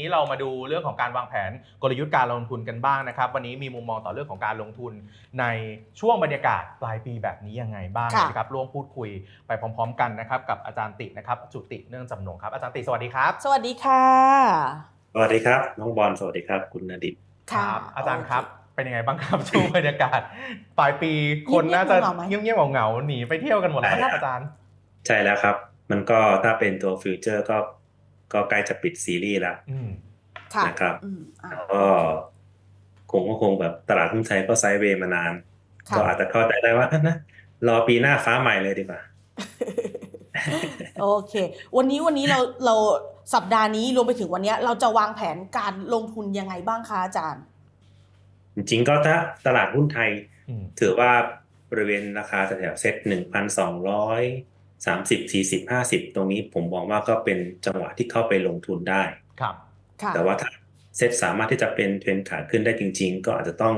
นี้เรามาดูเรื่องของการวางแผนกลยุทธ์การลงทุนกันบ้างนะครับ วันนี้มีมุมมองต่อเรื่องของการลงทุนในช่วงบรรยากาศปลายปีแบบนี้ยังไงบ้างค่ะนะครับ ร่วมพูดคุยไปพร้อม ๆ กันนะครับกับอาจารย์ตินะครับจุติเนื่องจำนงครับอาจารย์ติสวัสดีครับ สวัสดีค่ะ สวัสดีครับน้องบอลสวัสดีครับคุณนดิตค่ะอาจารย์ครับโอเเป็นยังไงบ้างครับช่วงบรรยากาศปลายปีคนน่าจะเงียบๆเงียบๆเหงาๆหนีไปเที่ยวกันหมดแล้วครับอาจารย์ ใช่แล้วครับ มันก็ถ้าเป็นตัวฟิวเจอร์ก็ ก็ใกล้จะปิดซีรีส์แล้วอืมค่ะนะครับอืมอะแล้วก็คงก็คงแบบตลาดหุ้นไทยก็ไซด์เวย์มานานค่ะก็อาจจะเข้าใจได้ว่านะรอปีหน้าฟ้าใหม่เลยดีกว่าโอเค วันนี้วันนี้เราเราสัปดาห์นี้รวมไปถึงวันเนี้ยเราจะวางแผนการลงทุนยังไงบ้างคะอาจารย์ จริงๆก็ถ้าตลาดหุ้นไทยอืมถือว่าบริเวณราคาแถวๆเซ็ตหนึ่งพันสองร้อย สามสิบสี่สิบห้าสิบตรงนี้ผมมองว่าก็เป็นจังหวะที่เข้าไปลงทุนได้ครับค่ะแต่ว่าถ้าเซ็ตสามารถที่จะเป็นเทรนขาขึ้นได้จริง ๆ ก็อาจจะต้อง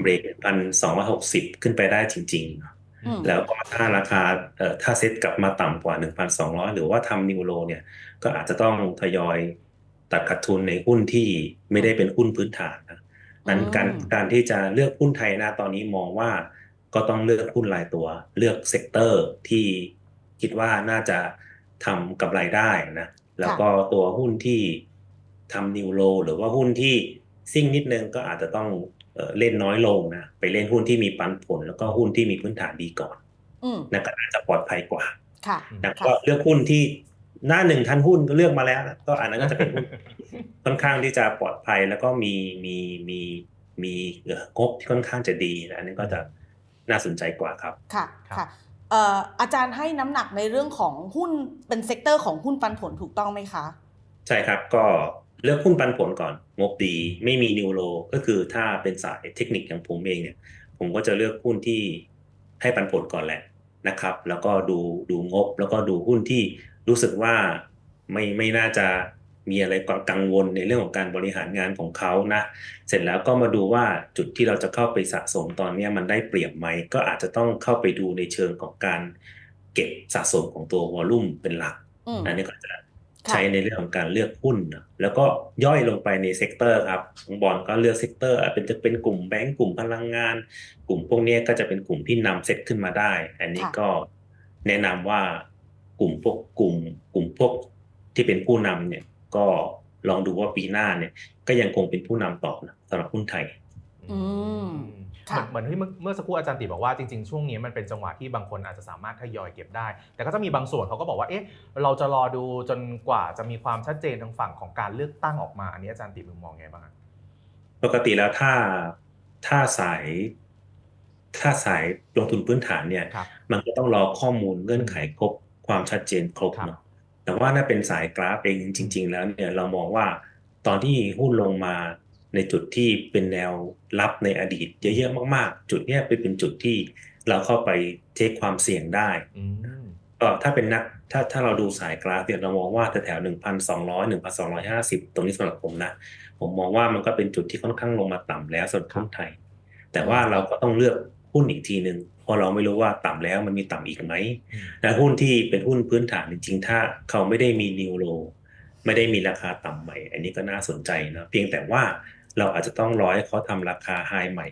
เบรกพันสองร้อยหกสิบขึ้นไปได้จริงๆเนอะอืมแล้วก็ถ้าราคาเอ่อถ้าเซ็ตกลับมาต่ำกว่า 1,200 หรือว่าทำนิวโลเนี่ย ก็อาจจะต้องทยอยตัดขาดทุนในหุ้นที่ไม่ได้เป็นหุ้นพื้นฐานนะนั้นการอืมการที่จะเลือกหุ้นไทยนะตอนนี้มองว่าก็ต้องเลือกหุ้นรายตัว เลือกเซกเตอร์ที่ คิดว่าน่าจะทำกำไรได้นะ แล้วก็ตัวหุ้นที่ทำนิวโลหรือว่าหุ้นที่ซิ่งนิดนึงก็อาจจะต้องเอ่อเล่นน้อยลงนะ ไปเล่นหุ้นที่มีปันผล แล้วก็หุ้นที่มีพื้นฐานดีก่อนอืมนั่นก็น่าจะปลอดภัยกว่าค่ะแล้วค่ะก็เลือกหุ้นที่หน้าหนึ่งทันหุ้นก็เลือกมาแล้วนะก็อันนั้นก็จะเป็นหุ้นค่อนข้างที่จะปลอดภัยแล้วก็มีมีมีมีเอ่องบที่ค่อนข้างจะดีนะอันนี้ก็จะน่าสนใจกว่าครับ ค่ะครับค่ะเอาจารย์ให้น้ำหนักในเรื่องของหุ้นเป็นเซกเตอร์ของหุ้นปันผลถูกต้องไหมคะ ใช่ครับก็เลือกหุ้นปันผลก่อน งบดีไม่มีนิวโลก็คือถ้าเป็นสายเทคนิคอย่างผมเองเนี่ย ผมก็จะเลือกหุ้นที่ให้ปันผลก่อนแหละนะครับ แล้วก็ดูดูงบแล้วก็ดูหุ้นที่รู้สึกว่าไม่ไม่น่าจะ มีอะไรความกังวลในเรื่องของการบริหารงานของเขานะ เสร็จแล้วก็มาดูว่าจุดที่เราจะเข้าไปสะสมตอนเนี้ยมันได้เปรียบไหม ก็อาจจะต้องเข้าไปดูในเชิงของการเก็บสะสมของตัววอลลุ่มเป็นหลักอืมอันนี้ก็จะค่ะใช้ในเรื่องของการเลือกหุ้นนะแล้วก็ย่อยลงไปในเซกเตอร์ครับของบอลก็เลือกเซกเตอร์อะเป็นจะเป็นกลุ่มแบงก์กลุ่มพลังงาน กลุ่มพวกเนี้ยก็จะเป็นกลุ่มที่นำเซตขึ้นมาได้ อันนี้ค่ะก็แนะนำว่ากลุ่มพวกกลุ่ม กลุ่มพวกที่เป็นผู้นำเนี่ย ก็ลองดูว่าปีหน้าเนี่ย ก็ยังคงเป็นผู้นำต่อนะสำหรับหุ้นไทยอืมเหค่ะมือนเหมือนที่เมื่อเมื่อสักครู่อาจารย์ติบอกว่าจริงๆ ช่วงนี้มันเป็นจังหวะที่บางคนอาจจะสามารถทยอยเก็บได้ แต่ก็จะมีบางส่วนเขาก็บอกว่าเอ๊ะเราจะรอดูจนกว่าจะมีความชัดเจนทางฝั่งของการเลือกตั้งออกมาอันนี้อาจารย์ติมุมมองไงบ้างครับปกติแล้วถ้าถ้าสายถ้าสายลงทุนพื้นฐานเนี่ยครับมันก็ต้องรอข้อมูลเงื่อนไขครบความชัดเจนครบครับเนาะ แต่ว่าถ้าเป็นสายกราฟเองจริง ๆ แล้วเนี่ยเรามองว่าตอนที่หุ้นลงมาในจุดที่เป็นแนวรับในอดีตเยอะๆมากๆ จุดเนี้ยเป็นเป็นจุดที่เราเข้าไปเทคความเสี่ยงได้อืมก็ถ้าเป็นนักถ้าถ้าเราดูสายกราฟเนี่ยเรามองว่าแถวๆหนึ่งพันสองร้อยหนึ่งพันสองร้อยห้าสิบตรงนี้สำหรับผมนะ ผมมองว่ามันก็เป็นจุดที่ค่อนข้างลงมาต่ำแล้วสำหรับหุ้นไทย แต่ว่าเราก็ต้องเลือกหุ้นอีกทีหนึ่ง เพราะเราไม่รู้ว่าต่ำแล้วมันมีต่ำอีกไหมอืมและหุ้นที่เป็นหุ้นพื้นฐานจริงๆ ถ้าเขาไม่ได้มีนิวโลไม่ได้มีราคาต่ำใหม่ อันนี้ก็น่าสนใจนะเพียงแต่ว่าเราอาจจะต้องรอให้เขาทำราคาไฮใหม่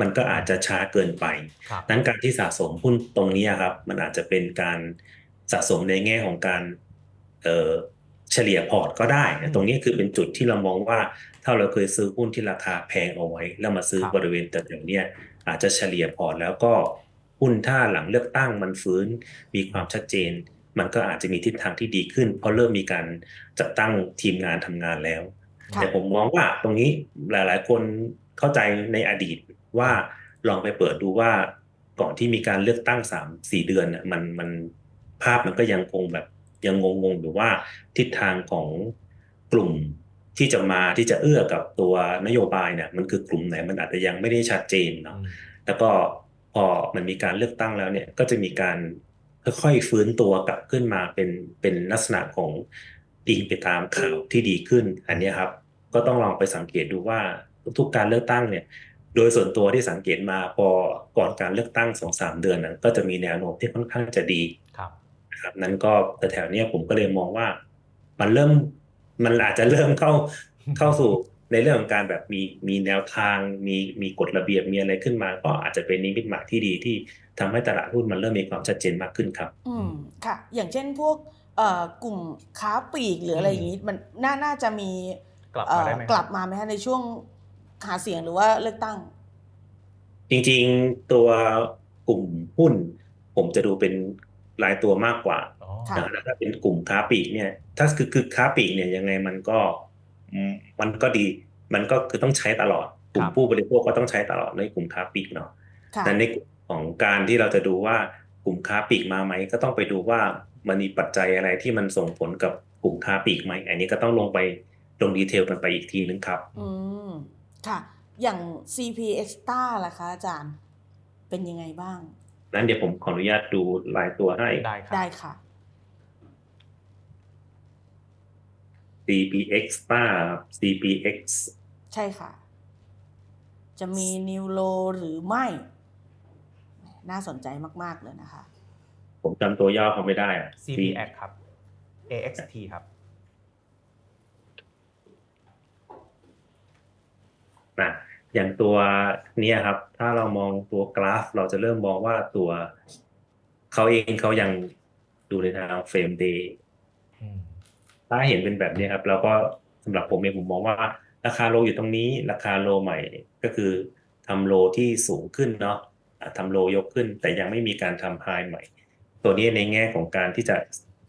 มันก็อาจจะช้าเกินไปครับนั้นการที่สะสมหุ้นตรงนี้ครับ มันอาจจะเป็นการสะสมในแง่ของการเอ่อเฉลี่ยพอร์ตก็ได้นะตรงนี้คือเป็นจุดที่เรามองว่า ถ้าเราเคยซื้อหุ้นที่ราคาแพงเอาไว้ แล้วมาซื้อบริเวณแถวๆเนี้ย อาจจะเฉลี่ยพอร์ตแล้วก็หุ้นถ้าหลังเลือกตั้งมันฟื้น มีความชัดเจน มันก็อาจจะมีทิศทางที่ดีขึ้น เพราะเริ่มมีการจัดตั้งทีมงานทำงานแล้วค่ะแต่ผมมองว่าตรงนี้หลาย ๆ คนเข้าใจในอดีตว่าลองไปเปิดดูว่าก่อนที่มีการเลือกตั้งสามสี่เดือนน่ะมันมันภาพมันก็ยังคงแบบยังงงๆอยู่ว่าทิศทางของกลุ่ม ที่จะมาที่จะเอื้อกับตัวนโยบายเนี่ยมันคือกลุ่มไหนมันอาจจะยังไม่ได้ชัดเจนเนาะอืมแล้วก็พอมันมีการเลือกตั้งแล้วเนี่ยก็จะมีการค่อยๆฟื้นตัวกลับขึ้นมาเป็นเป็นลักษณะของอิงไปตามข่าวที่ดีขึ้น อันเนี้ยครับ ก็ต้องลองไปสังเกตดูว่าทุกๆการเลือกตั้งเนี่ย โดยส่วนตัวที่สังเกตมาพอก่อนการเลือกตั้งสองสามเดือนนั้นก็จะมีแนวโน้มที่ค่อนข้างจะดีครับนะครับนั้นก็แต่แถวเนี้ยผมก็เลยมองว่า มันเริ่ม มันอาจจะเริ่มเข้าเข้าสู่ในเรื่องของการแบบมีมีแนวทางมีมีกฎระเบียบมีอะไรขึ้นมา ก็อาจจะเป็นนิมิตหมายที่ดีที่ทำให้ตลาดหุ้นมันเริ่มมีความชัดเจนมากขึ้นครับ อืมค่ะ อย่างเช่นพวกเอ่อกลุ่มค้าปลีกหรืออะไรอย่างนี้มันน่าน่าจะมีกลับเอ่มาอได้ไหมกลับมาไหมคะในช่วงหาเสียงหรือว่าเลือกตั้ง จริงๆตัวกลุ่มหุ้น ผมจะดูเป็น รายตัวมากกว่าอ๋อค่ะนะถ้าเป็นกลุ่มค้าปลีกเนี่ย ถ้าคือคือค้าปลีกเนี่ยยังไงมันก็อืมมันก็ดี มันก็คือต้องใช้ตลอด กลุ่มผู้บริโภคก็ต้องใช้ตลอดในกลุ่มค้าปลีกเนาะค่ะแต่ในกลุ่มของการที่เราจะดูว่ากลุ่มค้าปลีกมาไหมก็ต้องไปดูว่ามันมีปัจจัยอะไรที่มันส่งผลกับกลุ่มค้าปลีกไหมอันนี้ก็ต้องลงไปลงดีเทลกันไปอีกทีนึงครับ อืมค่ะ อย่าง CP Extra ล่ะคะอาจารย์ เป็นยังไงบ้าง นั้นเดี๋ยวผมขออนุญาตดูรายตัวให้ ได้ครับได้ค่ะ CPX ป้า CPX ใช่ค่ะ จะมีนิวโลหรือไม่ น่าสนใจมาก ๆ เลยนะคะ ผมจำตัวย่อเขาไม่ได้อะ CPX ครับ AXT ครับนะ อย่างตัวเนี้ยครับ ถ้าเรามองตัวกราฟ เราจะเริ่มมองว่าตัวเขาเองเขายังดูในทางเฟรมเดย์อืมถ้าเห็นเป็นแบบนี้ครับแล้วก็สำหรับผมเองผมมองว่า ราคาโลอยู่ตรงนี้ ราคาโลใหม่ก็คือทำโลที่สูงขึ้นเนาะอะทำโลยกขึ้น แต่ยังไม่มีการทำไฮใหม่ ตัวนี้ในแง่ของการที่จะ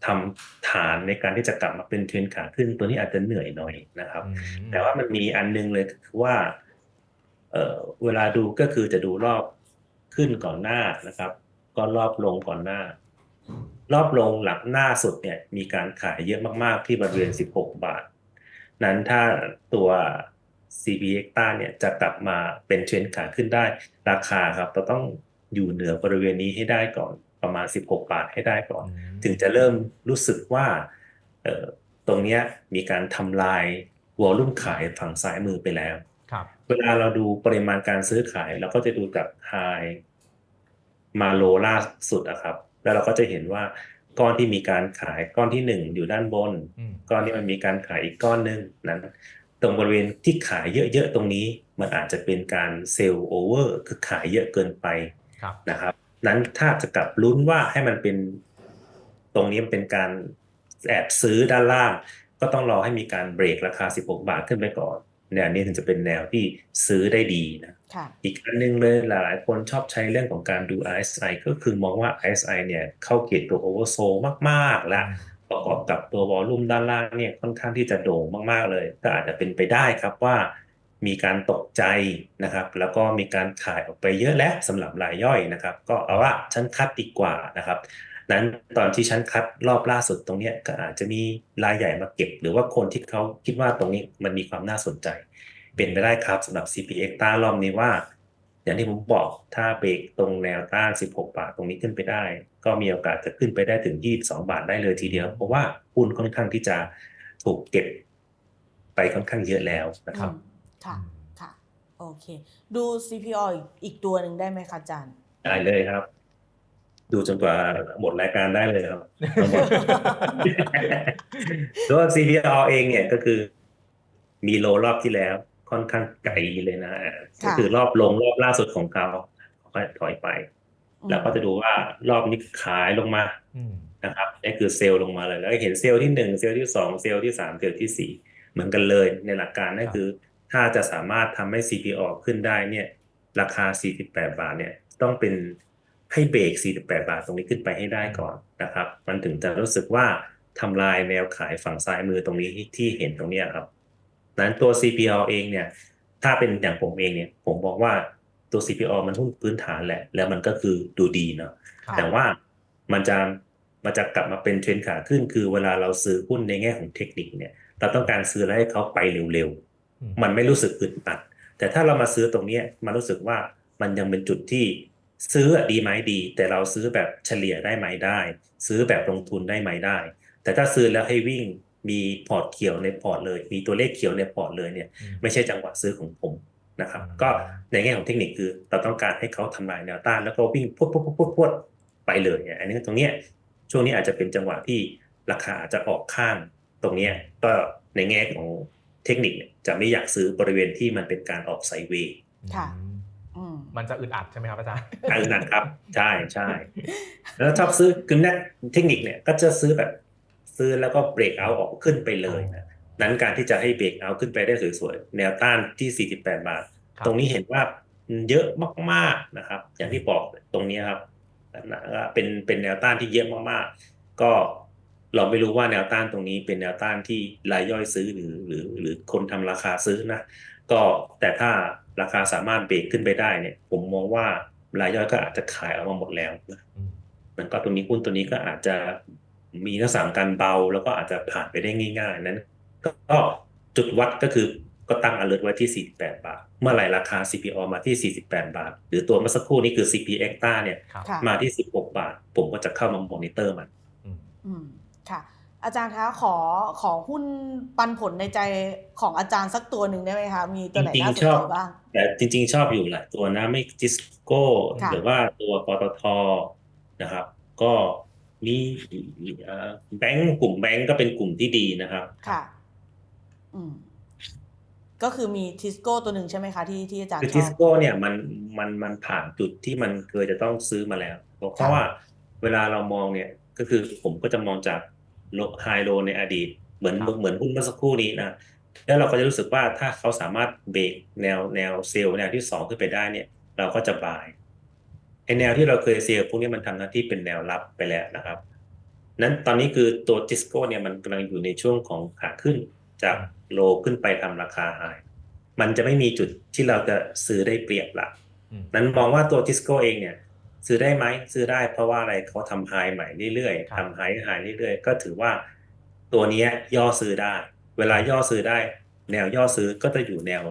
ทำฐานในการที่จะกลับมาเป็นเทรนขาขึ้น ตัวนี้อาจจะเหนื่อยหน่อยนะครับอืมแต่ว่ามันมีอันนึงเลยคือว่า เอ่อเวลาดูก็คือจะดูรอบขึ้นก่อนหน้านะครับ ก็รอบลงก่อนหน้า รอบลงหลังหน้าสุดเนี่ยมีการขายเยอะมากๆที่บริเวณ 16 บาท นั้นถ้าตัว CP e x t a เนี่ยจะกลับมาเป็นเทรนด์ขาขึ้นได้ ราคาครับเราต้องอยู่เหนือบริเวณนี้ให้ได้ก่อนประมาณ 16 บาทให้ได้ก่อนอืมถึงจะเริ่มรู้สึกว่าเอ่อตรงเนี้ยมีการทำลายวอลลุ่มขายฝั่งซ้ายมือไปแล้วครับ เวลาเราดูปริมาณการซื้อขายเราก็จะดูจากไฮมาโลล่าสุดอะครับ แล้วเราก็จะเห็นว่าก้อนที่มีการขายก้อนที่หนึ่งอยู่ด้านบนอืมก้อนนี้มันมีการขายอีกก้อนหนึ่งนั้น ตรงบริเวณที่ขายเยอะๆตรงนี้ มันอาจจะเป็นการเซลล์โอเวอร์คือขายเยอะเกินไปครับนะครับ นั้นถ้าจะกลับลุ้นว่าให้มันเป็น ตรงนี้มันเป็นการแอบซื้อด้านล่าง ก็ต้องรอให้มีการเบรกราคา 16 บาทขึ้นไปก่อน แนวนี้ถึงจะเป็นแนวที่ซื้อได้ดีนะค่ะอีกอันหนึงเลยหลายๆ คนชอบใช้เรื่องของการดู RSI ก็คือมองว่า RSI เนี่ยเข้าเกณฑ์ตัว oversold มากๆ แล้วประกอบกับตัววอลลุ่มด้านล่างเนี่ยค่อนข้างที่จะโด่งมากๆเลย ก็อาจจะเป็นไปได้ครับว่ามีการตกใจนะครับ แล้วก็มีการขายออกไปเยอะแล้วสำหรับรายย่อยนะครับ ก็เอาว่าฉันคัดดีกว่านะครับ นั้นตอนที่ฉันคัดรอบล่าสุดตรงเนี้ยก็อาจจะมีรายใหญ่มาเก็บ หรือว่าคนที่เขาคิดว่าตรงนี้มันมีความน่าสนใจ เป็นไปได้ครับสำหรับ CPX ต้านรอบนี้ว่า อย่างที่ผมบอกถ้าเบรกตรงแนวต้าน 16 บาทตรงนี้ขึ้นไปได้ ก็มีโอกาสจะขึ้นไปได้ถึง 22 บาทได้เลยทีเดียว เพราะว่าหุ้นค่อนข้างที่จะถูกเก็บไปค่อนข้างเยอะแล้วนะครับอืมค่ะค่ะโอเค ดู CPO อีกอีกตัวหนึ่งได้ไหมคะอาจารย์ได้เลยครับ ดูจนกว่าหมดรายการได้เลยครับตัว CPO เองเนี่ยก็คือ มีโลรอบที่แล้วค่อนข้างไกลเลยนะอ่าก็คือรอบลงรอบล่าสุดของเขาก็ถอยไปอืมแล้วก็จะดูว่ารอบนี้ขายลงมาอืมนะครับนี่คือเซลล์ลงมาเลย แล้วก็เห็นเซลล์ที่หนึ่งเซลล์ที่สองเซลล์ที่สามเซลล์ที่สี่เหมือนกันเลยในหลักการนั่นคือ ถ้าจะสามารถทำให้ CPO ขึ้นได้เนี่ย ราคา 48 บาทเนี่ยต้องเป็น ให้เบรก 48 บาทตรงนี้ขึ้นไปให้ได้ก่อนนะครับ มันถึงจะรู้สึกว่าทำลายแนวขายฝั่งซ้ายมือตรงนี้ที่ที่เห็นตรงเนี้ยครับนั้นตัว CPO เองเนี่ย ถ้าเป็นอย่างผมเองเนี่ย ผมบอกว่าตัว CPO มันหุ้นพื้นฐานแหละ แล้วมันก็คือดูดีเนาะครับแต่ว่ามันจะมันจะกลับมาเป็นเทรนด์ขาขึ้น คือเวลาเราซื้อหุ้นในแง่ของเทคนิคเนี่ย เราต้องการซื้อแล้วให้เขาไปเร็วอืมๆมันไม่รู้สึกอึดอัด แต่ถ้าเรามาซื้อตรงเนี้ยมันรู้สึกว่ามันยังเป็นจุดที่ ซื้ออะดีไหมดี แต่เราซื้อแบบเฉลี่ยได้ไหมได้ ซื้อแบบลงทุนได้ไหมได้ แต่ถ้าซื้อแล้วให้วิ่งมีพอร์ตเขียวในพอร์ตเลย มีตัวเลขเขียวในพอร์ตเลยเนี่ยอืมไม่ใช่จังหวะซื้อของผมนะครับอืมก็ในแง่ของเทคนิคคือเราต้องการให้เขาทำลายแนวต้านแล้วก็วิ่งพวดพวดพวดพวดพวดไปเลยเนี่ยอันนี้ตรงเนี้ยช่วงนี้อาจจะเป็นจังหวะที่ราคาอาจจะออกข้างตรงเนี้ยก็ในแง่ของเทคนิคเนี่ยจะไม่อยากซื้อบริเวณที่มันเป็นการออกไซด์เวย์ค่ะอื มอืมมันจะอึดอัดใช่ไหมครับอาจารย์อันนั้นครับใช่ใช่แล้วชอบซื้อคือแนเทคนิคเนี่ยก็จะซื้อแบบซื้อแล้วก็เบรกเอาออกขึ้นไปเลยนะนั้นการที่จะให้เบรกเอาขึ้นไปได้สวยๆแนวต้านที่ 48 บาทครับตรงนี้เห็นว่าเยอะมากๆนะครับ อย่างที่บอกตรงนี้ครับนะเป็นเป็นแนวต้านที่เยอะมากๆ ก็เราไม่รู้ว่าแนวต้านตรงนี้เป็นแนวต้านที่รายย่อยซื้อหรือหรือ หรือคนทำราคาซื้อนะ ก็แต่ถ้าราคาสามารถเบรกขึ้นไปได้เนี่ย ผมมองว่ารายย่อยก็อาจจะขายออกมาหมดแล้วนะอืมมันก็ตัวนี้หุ้นตัวนี้ก็อาจจะมีลักษณะของการเบา แล้วก็อาจจะผ่านไปได้ง่ายๆ นั้น ก็จุดวัดก็คือก็ตั้ง alert ไว้ที่ 48 บาท เมื่อไหร่ราคา CPO มาที่ 48 บาท หรือตัวเมื่อสักครู่นี้คือ CP e x t a เนี่ยครับค่ะมาที่ 16 บาท ผมก็จะเข้ามามอนิเตอร์มัน อืมอืมค่ะอาจารย์คะขอขอหุ้นปันผลในใจของอาจารย์สักตัวหนึ่งได้ไหมคะมีตัวไหนจริงๆน่าสนชอใจบบ้างแต่จริง ๆ ชอบอยู่หลายตัวนะไม่จิสโก้ค่ะหรือว่าตัวปตทนะครับ ก็มีเอ่อแบงก์กลุ่มแบงก์ก็เป็นกลุ่มที่ดีนะครับค่ะ อืมก็คือมีทิสโก้ตัวหนึ่งใช่ไหมคะที่ที่อาจารย์คือชทิอสบโก้เนี่ยมันมันมันผ่านจุดที่มันเคยจะต้องซื้อมาแล้ว เพราะครับว่าเวลาเรามองเนี่ยก็คือผมก็จะมองจากโล ไฮโลในอดีต เหมือนครับเหมือนหุ้นเมื่อสักครู่นี้นะแล้วเราก็จะรู้สึกว่าถ้าเขาสามารถเบรกแนวแนวเซลล์แนวที่สองขึ้นไปได้เนี่ย เราก็จะบายไอแนวที่เราเคยเซลล์พวกนี้มันทำหน้าที่เป็นแนวรับไปแล้วนะครับ นั้นตอนนี้คือตัวจิสโก้เนี่ยมันกำลังอยู่ในช่วงของขาขึ้นจากโลขึ้นไปทำราคาไฮมันจะไม่มีจุดที่เราจะซื้อได้เปรียบละอืมนั้นมองว่าตัวจิสโก้เองเนี่ย ซื้อได้ไหมซื้อได้เพราะว่าอะไรเขาทำไฮใหม่เรื่อยครับๆทำไฮไฮเรื่อยๆ ก็ถือว่าตัวเนี้ยย่อซื้อได้ เวลาย่อซื้อได้ แนวย่อซื้อก็จะอยู่แนว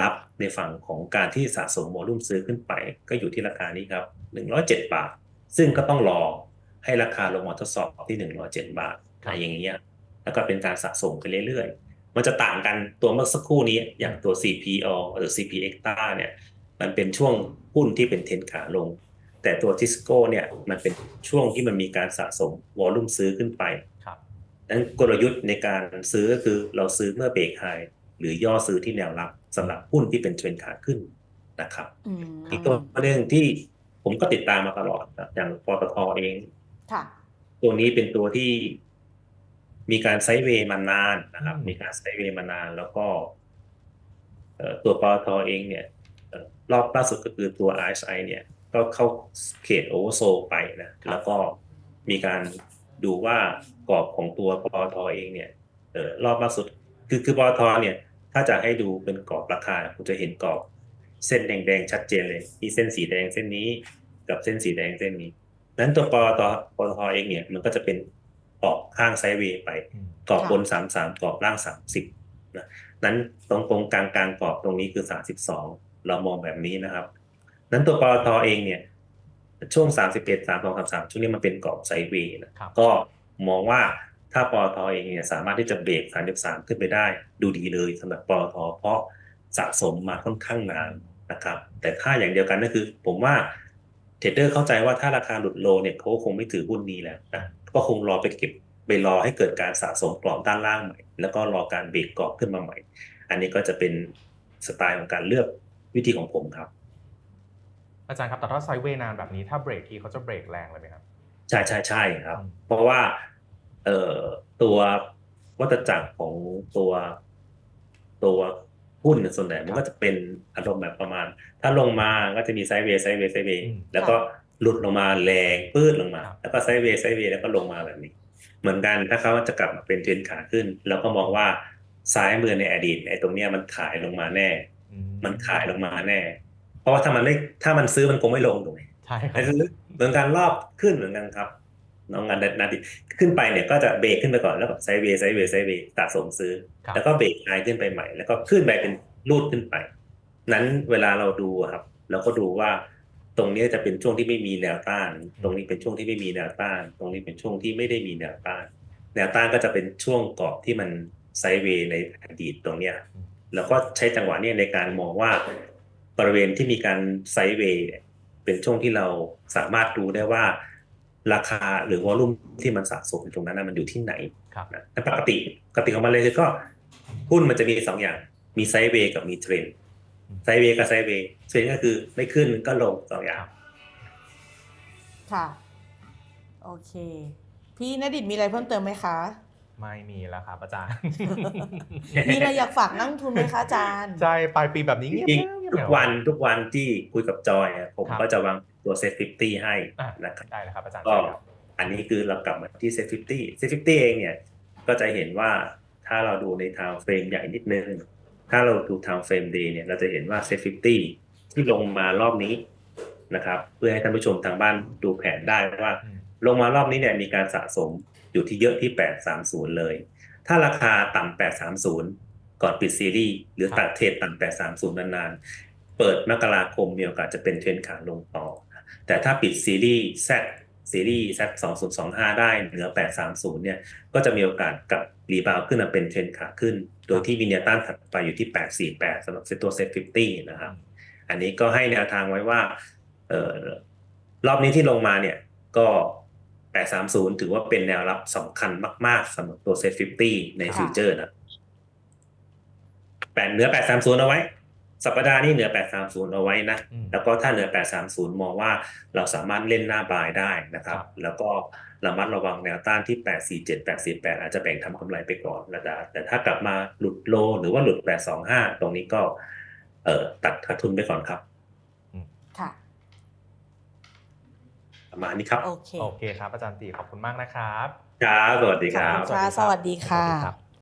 รับในฝั่งของการที่สะสมโวลุ่มซื้อขึ้นไป ก็อยู่ที่ราคานี้ครับ107 บาท ซึ่งก็ต้องรอให้ราคาลงมาทดสอบที่ 107 บาทอะไรอย่างเงี้ยแล้วก็เป็นการสะสมไปเรื่อยๆ มันจะต่างกันตัวเมื่อสักครู่นี้อย่างตัว CPO หรือ CPX เนี่ยมันเป็นช่วงหุ้นที่เป็นเทรนขาลง แต่ตัวทิสโก้เนี่ยมันเป็นช่วงที่มันมีการสะสมวอลุ่มซื้อขึ้นไปครับนั้นกลยุทธ์ในการซื้อก็คือเราซื้อเมื่อเบรกไฮหรือย่อซื้อที่แนวรับสำหรับหุ้นที่เป็นเทรนขาขึ้นนะครับอืมอีกตัวหนึ่งที่ผมก็ติดตามมาตลอดนะอย่างปตทเองค่ะตัวนี้เป็นตัวที่มีการไซด์เวย์มานานนะครับอืมมีการไซด์เวย์มานานแล้วก็เอ่อตัวปตทเองเนี่ยเอ่อรอบล่าสุดก็คือตัว RSI เนี่ย ก็เข้าเขตโอเวอร์โซไปนะแล้วก็มีการดูว่ากรอบของตัวปตทเองเนี่ยเอ่อรอบล่าสุดคือคือปตทเนี่ย ถ้าจะให้ดูเป็นกรอบราคาคุณจะเห็นกรอบเส้นแดงๆชัดเจนเลยมีเส้นสีแดงเส้นนี้กับเส้นสีแดงเส้นนี้นั้นตัวปตทปตทเองเนี่ยมันก็จะเป็นออกข้างไซด์เวย์ไปอืมกรอบค่ะบนสามสามกรอบล่างสามสิบนะนั้นตรงตรงกลางกลางกรอบตรงนี้คือสามสิบสองเรามองแบบนี้นะครับ นั้นตัวปตทเองเนี่ย ช่วงสามสิบเอ็ดสามสองสามสามช่วงนี้มันเป็นกรอบไซด์เวย์นะครับก็มองว่าถ้าปตทเองเนี่ยสามารถที่จะเบรกสามสิบสามขึ้นไปได้ ดูดีเลยสำหรับปตทเพราะสะสมมาค่อนข้างนานนะครับ แต่ถ้าอย่างเดียวกันก็คือ ผมว่าเทรดเดอร์เข้าใจว่าถ้าราคาหลุดโลเนี่ยเขาคงไม่ถือหุ้นนี้แล้วนะก็คงรอไปเก็บไปรอให้เกิดการสะสมกรอบด้านล่างใหม่ แล้วก็รอการเบรกกรอบขึ้นมาใหม่ อันนี้ก็จะเป็นสไตล์ของการเลือกวิธีของผมครับ อาจารย์ครับแต่ถ้าไซด์เวย์นานแบบนี้ถ้าเบรกทีเขาจะเบรกแรงเลยไหมครับ ใช่ใช่ใช่ครับอืมเพราะว่าเอ่อตัววัฏจักรของตัว ตัวหุ้นเนี่ยส่วนใหญ่มันก็จะเป็นอารมณ์แบบประมาณ ถ้าลงมาก็จะมีไซด์เวย์ไซด์เวย์ไซด์เวย์อืมแล้วก็หลุดลงมาแรงปื้ดลงมาครับแล้วก็ไซด์เวย์ไซด์เวย์แล้วก็ลงมาแบบนี้ เหมือนกันถ้าเขาจะกลับมาเป็นเทรนขาขึ้นเราก็มองว่าซ้ายมือในอดีตไอ้ตรงเนี้ยมันขายลงมาแน่อืมันขายลงมาแน่ เพราะว่าถ้ามันไม่ถ้ามันซื้อมันคงไม่ลงถูกไหมใช่ครัไอ้บซื้อเหมือนการรอบขึ้นเหมือนกันครับ น้องงานนาทีขึ้นไปเนี่ยก็จะเบรกขึ้นไปก่อนแล้วก็ไซด์เวย์ไซด์เวย์ไซด์เวย์สะสมซื้อครับแล้วก็เบรกไฮขึ้นไปใหม่ แล้วก็ขึ้นไปเป็นรูดขึ้นไป นั้นเวลาเราดูอะครับเราก็ดูว่าตรงนี้จะเป็นช่วงที่ไม่มีแนวต้าน ตรงนี้เป็นช่วงที่ไม่มีแนวต้าน ตรงนี้เป็นช่วงที่ไม่ได้มีแนวต้าน แนวต้านก็จะเป็นช่วงกรอบที่มันไซด์เวย์ในอดีตตรงเนี้ยอืมแล้วก็ใช้จังหวะเนี้ในการมองว่า บริเวณที่มีการไซด์เวย์เนี่ยเป็นช่วงที่เราสามารถดูได้ว่า ราคาหรือวอลุ่มที่มันสะสมอยู่ตรงนั้นนะมันอยู่ที่ไหนครับนะแต่ปกติปกติของมันเลยคือก็หุ้นมันจะมีสองอย่าง มีไซด์เวย์กับมีเทรนไซด์เวย์กับไซด์เวย์เทรนก็คือไม่ขึ้นก็ลงสองอย่าง ค่ะ โอเค พี่นดิตมีอะไรเพิ่มเติมไหมคะ ไม่มีแล้วครับอาจารย์ มีอะไรอยากฝากนักลงทุนไหมคะอาจารย์ ใช่ปลายปีแบบนี้จเงียบริงๆเงียบๆทุกวันทุกวันที่คุยกับจอยอะผมครับก็จะวางตัวเซฟฟิตี้ให้อะนะครับได้แล้วครับอาจารย์ก็ใช่ครับอันนี้คือเรากลับมาที่เซฟฟิตี้เซฟฟิตี้เองเนี่ยก็จะเห็นว่าถ้าเราดูในทางเฟรมใหญ่นิดนึง ถ้าเราดูทางเฟรมเดย์เนี่ยเราจะเห็นว่าเซฟฟิตี้ที่ลงมารอบนี้นะครับ เพื่อให้ท่านผู้ชมทางบ้านดูแผนได้ว่าอืมลงมารอบนี้เนี่ยมีการสะสม อยู่ที่เยอะที่ 830 เลย ถ้าราคาต่ำ830 ก่อนปิดซีรีส์หรือตัดเทรดต่ำ830 นานๆ เปิดมกราคมมีโอกาสจะเป็นเทรนขาลงต่อ แต่ถ้าปิดซีรีส์ Z ซีรีส์ Z 2025ได้เหนือ 830 เนี่ย ก็จะมีโอกาสกลับรีบาวด์ขึ้นมาเป็นเทรนขาขึ้น โดยที่มีแนวต้านถัดไปอยู่ที่ 848สำหรับเซตตัวเซ็ต50 นะครับ อันนี้ก็ให้แนวทางไว้ว่า เออรอบนี้ที่ลงมาเนี่ย ก็ 830 ถือว่าเป็นแนวรับสำคัญมาก ๆสำหรับตัวเซ็ต50ในค่ะฟิวเจอร์นะแปดเหนือ 830 เอาไว้ สัปดาห์นี้เหนือ 830 เอาไว้นะอืมแล้วก็ถ้าเหนือ 830 มองว่าเราสามารถเล่นหน้าบายได้นะครับครับ แล้วก็ระมัดระวังแนวต้านที่ 847 848 อาจจะแบ่งทำกำไรไปก่อนนะจ๊ะแต่ถ้ากลับมาหลุดโลหรือว่าหลุด 825 ตรงนี้ก็ เอ่อตัดขาดทุนไปก่อนครับ ค่ะ ประมาณนี้ครับ โอเค โอเคครับอาจารย์ตีขอบคุณมากนะครับ ครับ สวัสดีขคอบรับคุณค่ะสวัสดีค่ะ สวัสดีครับ